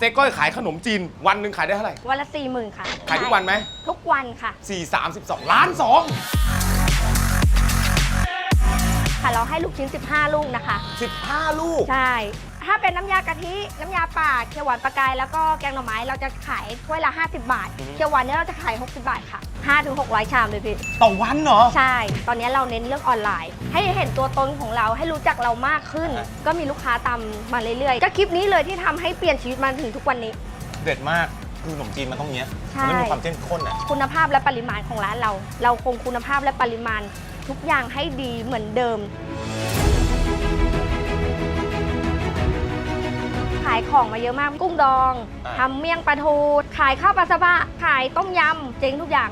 เจ๊ก้อยขายขนมจีนวันหนึ่งขายได้เท่าไหร่ วันละสี่หมื่นค่ะขายทุกวันไหม ทุกวันค่ะสี่สามสิบสองล้านสองค่ะเราให้ลูกชิ้น 15 ลูกนะคะสิบห้าลูก ใช่ ถ้าเป็นน้ำยากะทิ น้ำยาป่าเขียวหวานปลากายแล้วก็แกงหน่อไม้เราจะขายถ้วยละ 50 บาท อือฮึ เขียวหวานเนี่ยเราจะขาย 60 บาทค่ะ5ถึง600 ชามเลยพี่ ต่อวันเหรอ ใช่ ตอนนี้เราเน้นเรื่องออนไลน์ ให้เห็นตัวตนของเราให้รู้จักเรามากขึ้น อ่าฮะ ก็มีลูกค้าตามมาเรื่อยๆ ก็คลิปนี้เลยที่ทำให้เปลี่ยนชีวิตมาถึงทุกวันนี้ เด็ดมาก คือขนมจีนมันต้องเนี้ย ใช่ มัไม่มีความเข้มข้นอะ คุณภาพและปริมาณของร้านเรา เราคงคุณภาพและปริมาณทุกอย่างให้ดีเหมือนเดิมายของมาเยอะมากกุ้งดองอ่า ทำเมี่ยงปลาทูขายข้าวปลาสบะขายต้มยำเจ๊งทุกอย่าง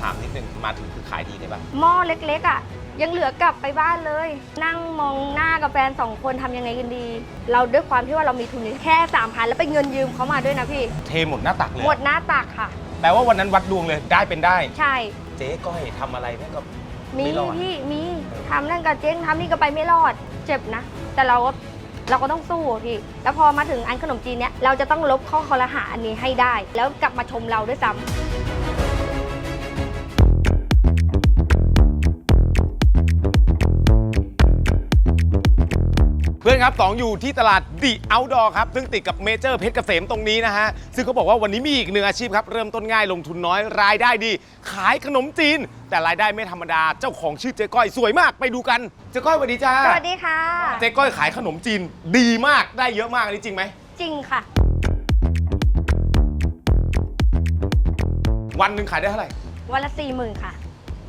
ถามนิดนึงมาถึงคือขายดีได้ปะหม้อเล็กๆอะ ยังเหลือกลับไปบ้านเลย นั่งมองหน้ากับแฟนสองคนทำยังไงกันดี เราด้วยความที่ว่าเรามีทุนอยู่แค่สามพันแล้วไปเงินยืมเขามาด้วยนะพี่ เทหมดหน้าตักเลยหมดหน้าตักค่ะ แปลว่าวันนั้นวัดดวงเลยได้เป็นได้ ใช่ เจ๊ก้อยทำอะไรแม่งก็มีไม่รอดพี่มีทำนั่นกับเจ๊งทำนี่ก็ไปไม่รอด เจ็บนะ แต่เราก็ เราก็ต้องสู้พี่แล้วพอมาถึงอันขนมจีนเนี้ยเราจะต้องลบข้อคอรหาอันนี้ให้ได้ แล้วกลับมาชมเราด้วยซ้ำ พื่อนครับตองอยู่ที่ตลาดดิเอาดอครับ ซึ่งติดกับเมเจอร์เพชรเกษมตรงนี้นะฮะ ซึ่งเขาบอกว่าวันนี้มีอีกหนึ่งอาชีพครับ เริ่มต้นง่ายลงทุนน้อยรายได้ดี ขายขนมจีน แต่รายได้ไม่ธรรมดาเจ้าของชื่อเจ๊ก้อยสวยมากไปดูกัน เจ๊ก้อยสวัสดีจ้าสวัสดีค่ะ เจ๊ก้อยขายขนมจีนดีมากได้เยอะมากอันนี้จริงไหมจริงค่ะ วันหนึ่งขายได้เท่าไหร่วันละสี่หมื่นค่ะ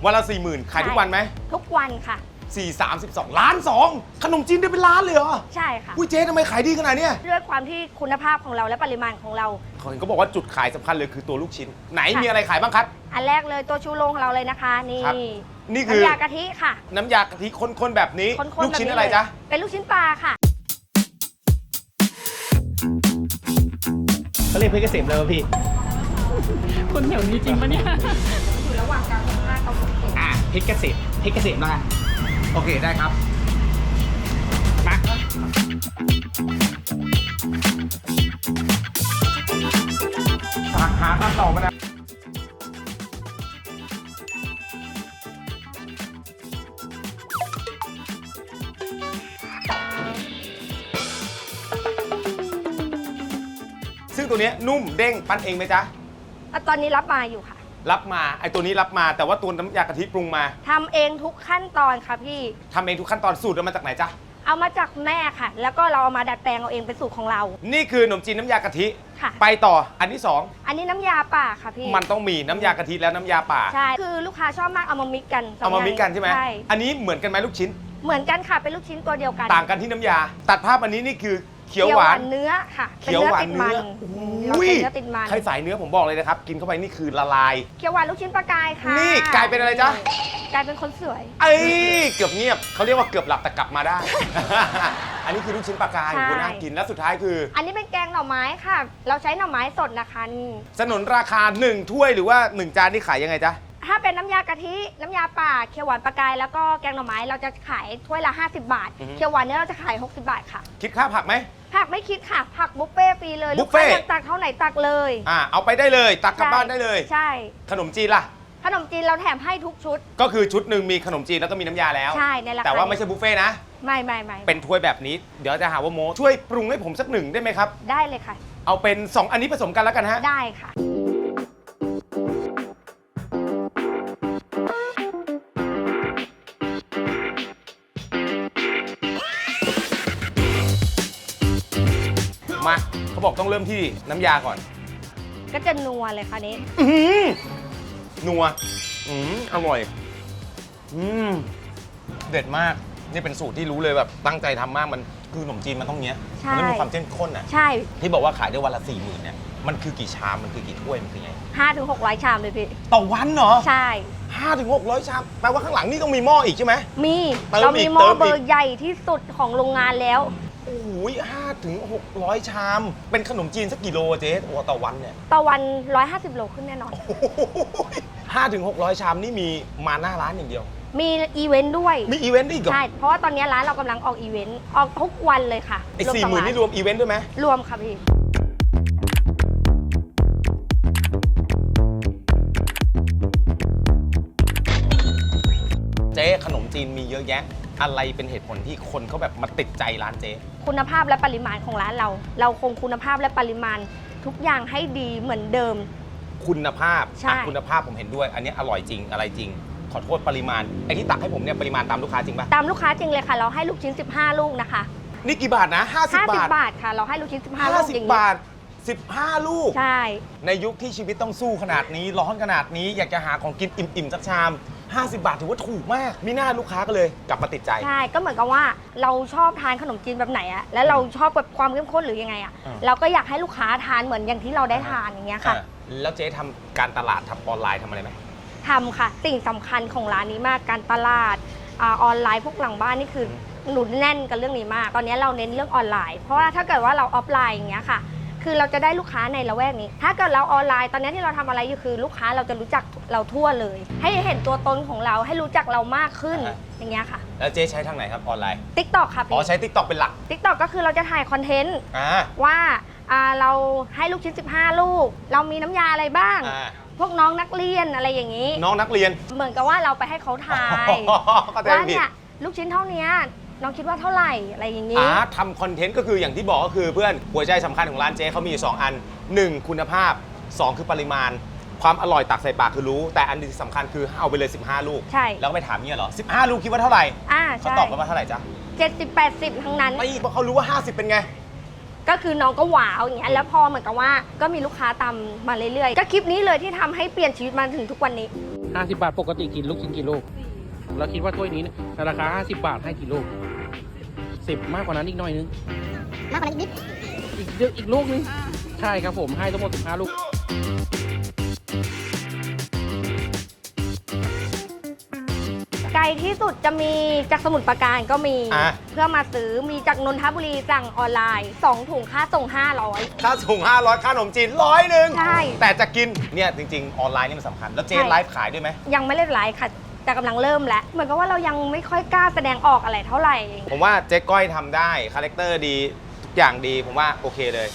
วันละสี่หมื่นขายทุกวันไหมทุกวันค่ะ สี่สามสิบสองล้านสองขนมจีนได้เป็นล้านเลยเหรอใช่ค่ะ อุ้ยเจ๊ทำไมขายดีขนาดเนี้ยด้วยความที่คุณภาพของเราและปริมาณของเรา เขาเห็นเขาบอกว่าจุดขายสำคัญเลยคือตัวลูกชิ้น ไหนค่ะ มีอะไรขายบ้างครับ อันแรกเลยตัวชูโรงของเราเลยนะคะ นี่ครับนี่คือ น้ำยากะทิค่ะน้ำยากะทิข้นๆแบบนี้ข้นๆลูกชิ้นแบบอะไรจ๊ะ เลยเป็นลูกชิ้นปลาค่ะ เขาเรียกเพชรเกษมเลยวะพี่ คนแถวนี้จริงปะเนี่ยอยู่ระหว่างกลางของห้ากับหกเจ็ดอ่าเพชรเกษมเพชรเกษมแล้วกัน โอเคได้ครับมาหาหาคำตอบมานะซึ่งตัวเนี้ยนุ่มเด้งปั้นเองไหมจ๊ะ อะตอนนี้รับมาอยู่ค่ะ รับมาไอตัวนี้รับมาแต่ว่าตัวน้ำยากะทิปรุงมาทำเองทุกขั้นตอนค่ะพี่ ทำเองทุกขั้นตอนสูตรเอามาจากไหนจ๊ะ เอามาจากแม่ค่ะ แล้วก็เราเอามาดัดแปลงเอาเองเป็นสูตรของเรา นี่คือขนมจีนน้ำยากะทิ ค่ะ ไปต่ออันที่สองอันนี้น้ำยาป่าค่ะพี่ มันต้องมีน้ำยากะทิแล้วน้ำยาป่า ใช่ คือลูกค้าชอบมากเอามามิกกันสงเอามาย่งมิกกันใช่ไหมใช่ อันนี้เหมือนกันไหมลูกชิ้น เหมือนกันค่ะเป็นลูกชิ้นตัวเดียวกัน ต่างกันที่น้ำยา ตัดภาพอันนี้นี่คือ เขียวหวาน เนื้อค่ะเป็นเขียวเนื้อหวานติดมันเนื้อเราอุ้ยเป็นเนื้อติดมัน ใครสายเนื้อผมบอกเลยนะครับ กินเข้าไปนี่คือละลาย เขียวหวานลูกชิ้นปลากายค่ะนี่กลายเป็นอะไรจ๊ะ กลายเป็นคนสวย เอ้ยเกือบเงียบเขาเรียกว่าเกือบหลับแต่กลับมาได้ อันนี้คือลูกชิ้นปลากายใช่โหน่ากินและสุดท้ายคือ อันนี้เป็นแกงหน่อไม้ค่ะ เราใช้หน่อไม้สดนะคะนี่สนนราคา 1 ถ้วยหรือว่า 1 จานที่ขายยังไงจ๊ะ ถ้าเป็นน้ำยากะทิ น้ำยาป่า เขียวหวานปลากาย แล้วก็แกงหน่อไม้เราจะขายถ้วยละ 50 บาท อือฮึ เขียวหวานเนี่ยเราจะขาย 60 บาทค่ะ คิดค่าผักไหม ผักไม่คิดค่ะ ผักบุฟเฟ่ต์ฟรีเลยบุลูฟกเฟ่ ค้าต์อยากตักเท่าไหร่ตักเลยอ่าเอาไปได้เลย ตักกลับบ้านได้เลย ใช่ ขนมจีนล่ะ ขนมจีนเราแถมให้ทุกชุด ก็คือชุดหนึ่งมีขนมจีนแล้วก็มีน้ำยาแล้ว ใช่ในราคา แต่ว่าไม่ใช่บุฟเฟ่ต์นะ ไม่ไม่ไม่เป็นถ้วยแบบนี้ เดี๋ยวจะหาว่าโมช่วยปรุงให้ผมสักหนึ่งได้ไหมครับ ได้เลยค่ะ เอาเป็น 2 อันนี้ผสมกันแล้วกันฮะ ได้ค่ะ บอกต้องเริ่มที่น้ำยาก่อน ก็จะนัวเลยค่ะนี้ อื้อหือนัว อืมอร่อย อืมเด็ดมาก นี่เป็นสูตรที่รู้เลยแบบตั้งใจทำมากมันคือขนมจีนมันต้องเนี้ย ใช่ มัไม่มีความเข้มข้นอะ ใช่ที่บอกว่าขายได้วันละสี่หมื่นเนี่ย มันคือกี่ชาม มันคือกี่ถ้วย มันคือไง5ถึง600ชามเลยพี่ ต่อวันเหรอใช่ ห้าถึงหกร้อยชาม แปลว่าข้างหลังนี่ต้องมีหม้ออีกใช่ไหม มี เติมเราอีมีกหม้อเติมอีก เบอร์ใหญ่ที่สุดของโรงงานแล้วโอ้ย ห้าถึงหกร้อยชาม เป็นขนมจีนสักกี่โลเจ๊โอ้ต่อวันเนี่ยต่อวันร้อยห้าสิบโลขึ้นแน่นอน ห้าถึงหกร้อยชามนี่มีมาหน้าร้านอย่างเดียว มีอีเวนต์ด้วย มีอีเวนต์ด้วยกเหรใช่ เพราะว่าตอนนี้ร้านเรากำลังออกอีเวนต์ ออกทุกวันเลยค่ะไอสี่หมื่นนี่รวมอีเวนต์ด้วยไหม รวมค่ะพี่ เจ๊ขนมจีนมีเยอะแยะ อะไรเป็นเหตุผลที่คนเขาแบบมาติดใจร้านเจ๊ คุณภาพและปริมาณของร้านเรา เราคงคุณภาพและปริมาณทุกอย่างให้ดีเหมือนเดิม คุณภาพใช่ อะคุณภาพผมเห็นด้วย อันนี้อร่อยจริงอะไรจริง ขอโทษปริมาณไอ้ที่ตักให้ผมเนี่ยปริมาณตามลูกค้าจริงปะตามลูกค้าจริงเลยค่ะ เราให้ลูกชิ้น 15 ลูกนะคะ นี่กี่บาทนะ50บาท50บาทค่ะ เราให้ลูกชิ้น 15 ลูกอย่าง50 นี้บาท 15 ลูก ใช่ ในยุคที่ชีวิตต้องสู้ขนาดนี้ ร้อนขนาดนี้อยากจะหาของกินอิ่มๆสักชาม 50 บาทถือว่าถูกมากมีหน้าลูกค้าก็เลยกลับมาติดใจ ใช่ ก็เหมือนกับว่าเราชอบทานขนมจีนแบบไหนอะแล้วเราชอบแบบความเข้มข้นหรือยังไงอะอ่า เราก็อยากให้ลูกค้าทานเหมือนอย่างที่เราได้ทานอย่างเงี้ยค่ะ อะแล้วเจ๊ทำการตลาดทำออนไลน์ทำอะไรไหม ทำค่ะ สิ่งสำคัญของร้านนี้มากการตลาดอาออนไลน์พวกหลังบ้านนี่คือหนุนแน่นกับเรื่องนี้มาก ตอนนี้เราเน้นเรื่องออนไลน์ เพราะว่าถ้าเกิดว่าเราออฟไลน์อย่างเงี้ยค่ะ คือเราจะได้ลูกค้าในละแวกนี้ ถ้าเกิดเราออนไลน์ตอนนี้ที่เราทำอะไรอยู่คือ ลูกค้าเราจะรู้จักเราทั่วเลย ให้เห็นตัวตนของเราให้รู้จักเรามากขึ้นอย่างเงี้ยค่ะ แล้วเจ๊ใช้ทางไหนครับออนไลน์ติ๊กต็อกค่ะอ๋อพี่ใช้ t ิ k t o k เป็นหลักติ๊กต็อกก็คือเราจะถ่ายคอนเทนต์อ่าว่าอ่าเราให้ลูกชิ้น 15 ลูก เรามีน้ำยาอะไรบ้างอ่าพวกน้องนักเรียนอะไรอย่างนี้ น้องนักเรียน เหมือนกับว่าเราไปให้เขาทายเข้าใจว่าผิดเนี่ยลูกชิ้นเท่านี้ น้องคิดว่าเท่าไหร่อะไรอย่างนี้ อ่าทำคอนเทนต์ก็คืออย่างที่บอกก็คือเพื่อนหัวใจสำคัญของร้านเจ๊เขามีอยู่สองอัน1คุณภาพ2คือปริมาณ ความอร่อยตักใส่ปากคือรู้ แต่อันที่สำคัญคือเอาไปเลย 15 ลูก ใช่ แล้วก็ไปถามเนี่ยเหรอ 15 ลูกคิดว่าเท่าไหร่อ่าเขาใช่ตอบกันว่าเท่าไหร่จ๊ะเจ็ดสิบแปดสิบทั้งนั้น ไม่เพราะเขารู้ว่า 50 เป็นไง ก็คือน้องก็ว้าวอย่างเงี้ยแล้วพอเหมือนกับว่าก็มีลูกค้าตามมาเรื่อยๆ ก็คลิปนี้เลยที่ทำให้เปลี่ยนชีวิตมาถึงทุกวันนี้ 50 บาทปกติกินลูกชิ้นกี่ลูกแล้วคิดว่าถ้วยนี้เนี่ยในราคา 50 บาทให้กี่ลูก 10มากกว่านั้นอีกหน่อยนึง มากกว่านั้นอีกนิด อีกเยอะอีกลูกนึง ใช่ครับผมให้ทั้งหมด15ลูกไกลที่สุดจะมีจากสมุทรปราการก็มี อะ เพื่อมาซื้อมีจากนนทบุรีสั่งออนไลน์สองถุงค่าส่ง 500 ค่าถุง500 ค่าขนมจีนร้อยหนึ่งใช่ แต่จะกินเนี่ยจริง ๆ ออนไลน์นี่มันสำคัญ แล้วเจ๊ใช่ไลฟ์ขายด้วยไหมยังไม่เล่นไลฟ์ค่ะ แต่กำลังเริ่มแล้วเหมือนกับว่าเรายังไม่ค่อยกล้าแสดงออกอะไรเท่าไหร่ ผมว่าเจ๊ก้อยทำได้ คาแรคเตอร์ดี ทุกอย่างดี ผมว่าโอเคเลย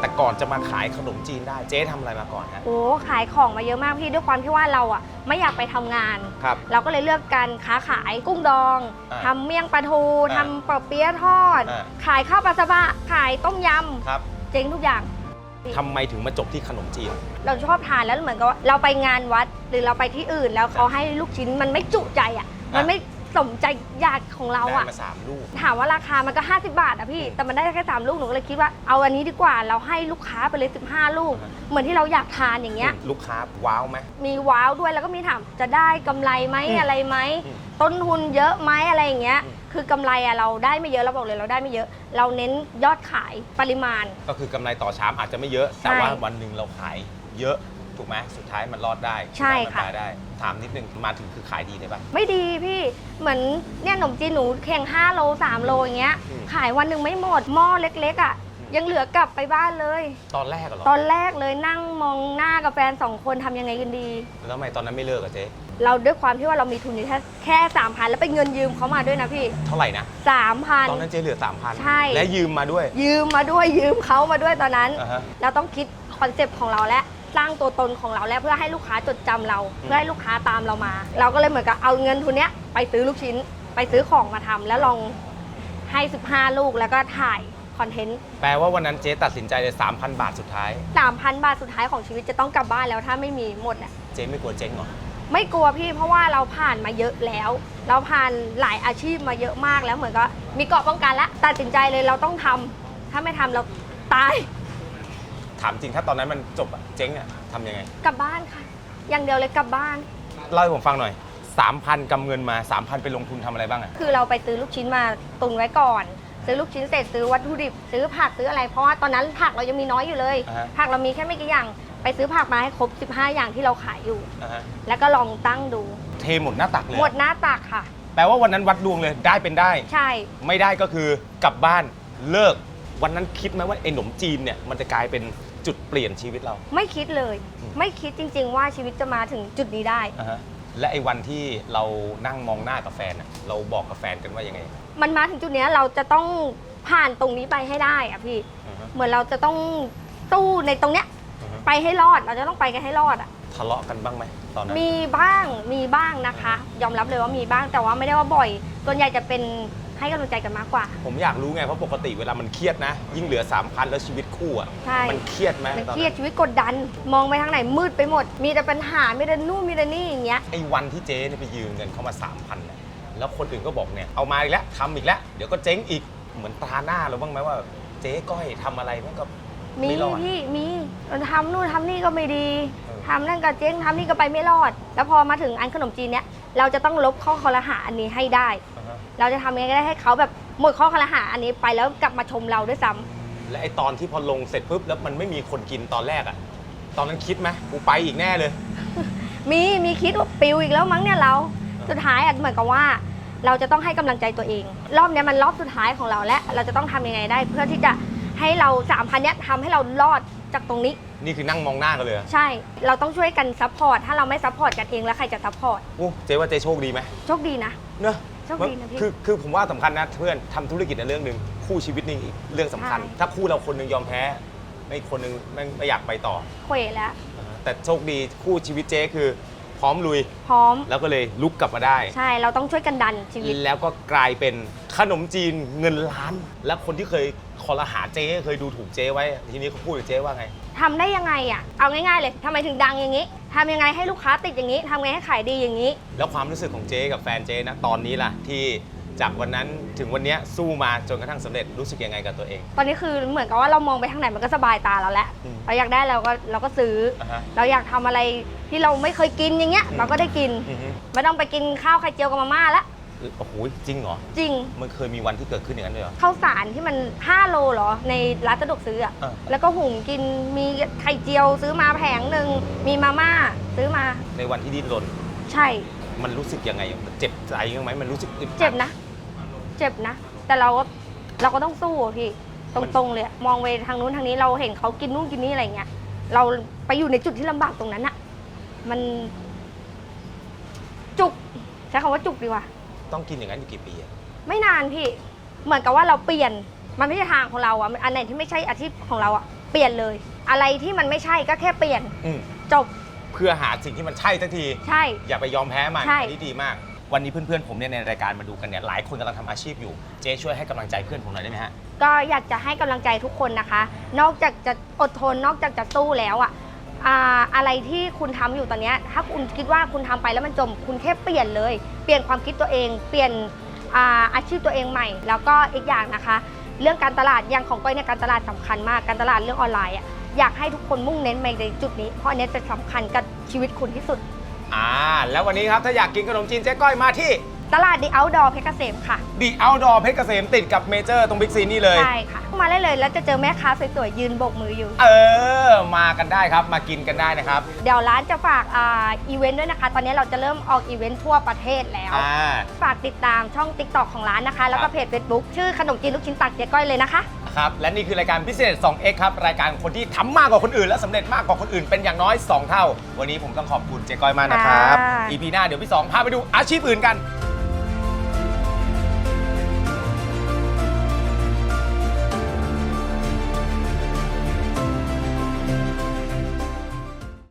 แต่ก่อนจะมาขายขนมจีนได้เจ๊ทำอะไรมาก่อนฮะ โอ้ขายของมาเยอะมากพี่ด้วยความที่ว่าเราอะไม่อยากไปทำงาน ครับ เราก็เลยเลือกการค้าขายกุ้งดองอ่าทำเมี่ยงปลาทูอ่าทำปอเปี๊ยะทอด อ่า ขายข้าวปลาสบะขายต้มยครับำเจ๊งทุกอย่าง ทำไมถึงมาจบที่ขนมจีน เราชอบทานแล้วเหมือนกับว่าเราไปงานวัดหรือเราไปที่อื่นแล้วเขาให้ลูกชิ้นมันไม่จุใจอะอะมันไม่ สมใจอยากของเราได้อะมาสามลูก ถามว่าราคามันก็ 50 บาทอะพี่แต่มันได้แค่ 3 ลูก หนูก็เลยคิดว่าเอาอันนี้ดีกว่า เราให้ลูกค้าไปเลย 15 ลูก อ่าฮะ เหมือนที่เราอยากทานอย่างเงี้ย ลูกค้าว้าวไหม มีว้าวด้วยแล้วก็มีถามจะได้กำไรไหมอืมอะไรไหม อืมต้นทุนเยอะไหมอะไรอย่างเงี้ย อืม คือกำไรอะเราได้ไม่เยอะเราบอกเลยเราได้ไม่เยอะ เราเน้นยอดขายปริมาณ ก็คือกำไรต่อชามอาจจะไม่เยอะ แต่ใช่ ว่าวันหนึ่งเราขายเยอะ ถูกไหมสุดท้ายมันรอดได้ใช่สุดท้ายมันค่ะตายได้ถามนิดนึงมาถึงคือขายดีได้ปะ ไม่ดีพี่เหมือนเนี่ยขนมจีนหนูแข่ง5โล3โลอย่างเงี้ย อืมขายวันหนึ่งไม่หมดหม้อเล็ก ๆอะยังเหลือกลับไปบ้านเลย ตอนแรกอะเหรอตอนแรกเลยนั่งมองหน้ากับแฟนสองคนทำยังไงกันดี แล้วทำไมตอนนั้นไม่เลิกอะเจ๊เราด้วยความที่ว่าเรามีทุนอยู่แค่แค่สามพันแล้วไปเงินยืมเขามาด้วยนะพี่เท่าไหร่นะ สามพัน ตอนนั้นเจ๊เหลือสามพันใช่ และยืมมาด้วยยืมมาด้วยยืมเขามาด้วยตอนนั้น อ่าฮะ เราต้องคิดคอนเซปต์ของเราและ สร้างตัวตนของเราและเพื่อให้ลูกค้าจดจำเรา เพื่อให้ลูกค้าตามเรามา เราก็เลยเหมือนกับเอาเงินทุนเนี้ยไปซื้อลูกชิ้น ไปซื้อของมาทำแล้วลองให้ 15 ลูกแล้วก็ถ่ายคอนเทนต์ แปลว่าวันนั้นเจ๊ตัดสินใจเลย 3,000 บาทสุดท้าย 3,000 บาทสุดท้ายของชีวิตจะต้องกลับบ้านแล้วถ้าไม่มีหมดอะ เจ๊ไม่กลัวเจ๊งเหรอ ไม่กลัวพี่เพราะว่าเราผ่านมาเยอะแล้ว เราผ่านหลายอาชีพมาเยอะมากแล้วเหมือนก็มีเกราะป้องกันแล้วตัดสินใจเลยเราต้องทำถ้าไม่ทำเราตาย ถามจริงถ้าตอนนั้นมันจบอะเจ๊งอะทำยังไงกลับบ้านค่ะ อย่างเดียวเลยกลับบ้าน เล่าให้ผมฟังหน่อย 3,000กำเงินมา 3,000 ไปลงทุนทำอะไรบ้างอะคือเราไปซื้อลูกชิ้นมาตุนไว้ก่อน ซื้อลูกชิ้นเสร็จซื้อวัตถุดิบ ซื้อผักซื้ออะไร เพราะว่าตอนนั้นผักเรายังมีน้อยอยู่เลยอ่าฮะผักเรามีแค่ไม่กี่อย่าง ไปซื้อผักมาให้ครบ 15 อย่างที่เราขายอยู่ อ่าฮะแล้วก็ลองตั้งดู เทหมดหน้าตักเลยหมดหน้าตักค่ะ แปลว่าวันนั้นวัดดวงเลยได้เป็นได้ ใช่ ไม่ได้ก็คือกลับบ้านเลิก วันนั้นคิดไหมว่าไอ้หนมจีนเนี่ยมันจะกลายเป็น จุดเปลี่ยนชีวิตเรา ไม่คิดเลยอืมไม่คิดจริง ๆ ว่าชีวิตจะมาถึงจุดนี้ได้ อ่าฮะและไอ้วันที่เรานั่งมองหน้ากับแฟนอะเราบอกกับแฟนกันว่ายังไงมันมาถึงจุดเนี้ยเราจะต้องผ่านตรงนี้ไปให้ได้อะพี่ อือฮะเหมือนเราจะต้องสู้ในตรงเนี้ยอือฮะไปให้รอด เราจะต้องไปกันให้รอดอะทะเลาะกันบ้างไหมตอนนั้นมีบ้างมีบ้างนะคะ ยอมรับเลยว่ามีบ้างแต่ว่าไม่ได้ว่าบ่อยส่วนใหญ่จะเป็น ให้กำลังใจกันมากกว่า ผมอยากรู้ไง เพราะปกติเวลามันเครียดนะ ยิ่งเหลือ3,000แล้วชีวิตคู่อะใช่ มันเครียดไหมมันตอนเครียนั้ดนชีวิตกดดัน มองไปทางไหนมืดไปหมด มีแต่ปัญหามีแต่นู่นมีแต่นี่อย่างเงี้ย ไอ้วันที่เจ๊เนี่ยไปยืมเงินเข้ามา3,000เนี่ยแล้วคนอื่นก็บอกเนี่ยเอามาอีกแล้วทำอีกแล้วเดี๋ยวก็เจ๊งอีกเหมือนตราหน้าเราบ้างไหมว่า เจ๊ก้อยทำอะไรมันก็มีไม่รอด พี่มีเราทำนู่นทำนี่ก็ไม่ดีเออ ทำนั่นก็เจ๊งทำนี่ก็ไปไม่รอด แล้วพอมาถึงอันขนมจีนเนี้ยเราจะต้องลบข้อคอรหาอันนี้ให้ได้อ่าฮะ เราจะทำยังไงก็ได้ให้เขาแบบหมดข้อคอรหาอันนี้ไปแล้วกลับมาชมเราด้วยซ้ำและไอ้ตอนที่พอลงเสร็จปุ๊บแล้วมันไม่มีคนกินตอนแรกอะตอนนั้นคิดไหมกูไปอีกแน่เลย มีมีคิดว่าปิวอีกแล้วมั้งเนี่ยเรา สุดท้ายอะเหมือนกับว่า เราจะต้องให้กำลังใจตัวเอง รอบเนี้ยมันรอบสุดท้ายของเราและเราจะต้องทำยังไงได้ เพื่อที่จะให้เราสามพันเนี้ยทำให้เรารอดจากตรงนี้ นี่คือนั่งมองหน้ากันเลยอะใช่ เราต้องช่วยกันซัพพอร์ต ถ้าเราไม่ซัพพอร์ตกันเองแล้วใครจะซัพพอร์ต โอ้เจ๊ว่าเจ๊โชคดีไหมโชคดีนะ เนอะ โชคดีนะพี่ คือคือผมว่าสำคัญนะเพื่อนทำธุรกิจในเรื่องหนึ่งคู่ชีวิตนี่อีกเรื่องสำคัญ ใช่ ถ้าคู่เราคนหนึงยอมแพ้ไม่คนหนึงไม่ไม่อยากไปต่อ เขวแล้ว แต่โชคดีคู่ชีวิตเจ๊คือพ ร้อมลุย พร้อม แล้วก็เลยลุกกลับมาได้ ใช่เราต้องช่วยกันดันชีวิต แล้วก็กลายเป็นขนมจีนเงินล้าน และคนที่เคยคอรหาเจ๊เคยดูถูกเจ๊ไว้ ทีนี้เขาพูดกับเจ๊ว่าไง ทำได้ยังไงอะ เอาง่ายๆเลยทำไมถึงดังอย่างนี้ทำยังไงให้ลูกค้าติดอย่างนี้ทำไงให้ขายดีอย่างนี้ แล้วความรู้สึกของเจ๊กับแฟนเจ๊นะตอนนี้ล่ะที่จากวันนั้นถึงวันเนี้ยสู้มาจนกระทั่งสำเร็จรู้สึกยังไงกับตัวเอง ตอนนี้คือเหมือนกับว่าเรามองไปทางไหนมันก็สบายตาเราแล้ว อืม เราอยากได้เราก็เราก็ซื้อออ่าฮะเราอยากทำอะไรที่เราไม่เคยกินอย่างเงี้ย อืม เราก็ได้กิน อือฮึไม่ต้องไปกินข้าวไข่เจียวกับมาม่าแล้วโอ้โหจริงเหรอ จริงมันเคยมีวันที่เกิดขึ้นอย่างนั้นเลยเหรอ ข้าวสารที่มัน 5 โลเหรอในร้านสะดวกซื้ออะเออแล้วก็หุงกินมีไข่เจียวซื้อมาแผงหนึ่งมีมาม่าซื้อมาในวันที่ดิ้นรนใช่ มันรู้สึกยังไง มันเจ็บใจยังไหมมันรู้สึกอึดอัดเจ็บนะ เจ็บนะ แต่เราก็เราก็ต้องสู้อะพี่ ตรงๆเลยอะมองไปทางนู้นทางนี้เราเห็นเขากินนู่นกินนี่อะไรเงี้ยเราไปอยู่ในจุดที่ลำบากตรงนั้นอะมันจุกใช้คำว่าจุกดีกว่า ต้องกินอย่างนั้นอยู่กี่ปีอะไม่นานพี่เหมือนกับว่าเราเปลี่ยนมันไม่ใช่ทางของเราอะอันไหนที่ไม่ใช่อาชีพของเราอะเปลี่ยนเลย อะไรที่มันไม่ใช่ก็แค่เปลี่ยนอืมจบเพื่อหาสิ่งที่มันใช่สักที ใช่ อย่าไปยอมแพ้มันใช่ อันนี่ดีมาก วันนี้เพื่อนๆผมเนี่ยในรายการมาดูกันเนี่ยหลายคนกำลังทำอาชีพอยู่ เจ๊ช่วยให้กำลังใจเพื่อนผมหน่อยได้ไหมฮะ ก็อยากจะให้กำลังใจทุกคนนะคะ นอกจากจะอดทนนอกจากจะสู้แล้วอะอ่าอะไรที่คุณทำอยู่ตอนเนี้ยถ้าคุณคิดว่าคุณทำไปแล้วมันจม คุณแค่เปลี่ยนเลย เปลี่ยนความคิดตัวเอง เปลี่ยนอาอาชีพตัวเองใหม่ แล้วก็อีกอย่างนะคะ เรื่องการตลาดอย่างของก้อยเนี่ยการตลาดสำคัญมาก การตลาดเรื่องออนไลน์อะอยากให้ทุกคนมุ่งเน้นไปในจุดนี้ เพราะอันเนี้ยจะสำคัญกับชีวิตคุณที่สุด อ่า แล้ววันนี้ครับ ถ้าอยากกินขนมจีนเจ๊ก้อยมาที่ ตลาดดีเอาดอเพชรเกษมค่ะ ดีเอาดอเพชรเกษมติดกับเมเจอร์ตรงบิ๊กซีนี่เลย ใช่ค่ะ มาได้เลยแล้วจะเจอแม่ค้าสวยๆยืนโบกมืออยู่ เออ มากันได้ครับ มากินกันได้นะครับ เดี๋ยวร้านจะฝากอ่าอีเวนต์ด้วยนะคะ ตอนนี้เราจะเริ่มออกอีเวนต์ทั่วประเทศแล้ว อ่า ฝากติดตามช่อง t ิ k t o k ของร้านนะคะ แล้วครัก็บเพจ Facebook ชื่อขนมจีนลูกชิ้นตักเจ๊ก้อยเลยนะคะ ครับ และนี่คือรายการพิเศษ 2X ครับ รายการคนที่ทำมากกว่าคนอื่น และสำเร็จมากกว่าคนอื่นเป็นอย่างน้อย 2 เท่า วันนี้ผมต้องขอบคุณเจ๊ก้อยมากนะครับ ค่ะ EP หน้าเดี๋ยวพี่สองพาไปดูอาชีพอื่นกัน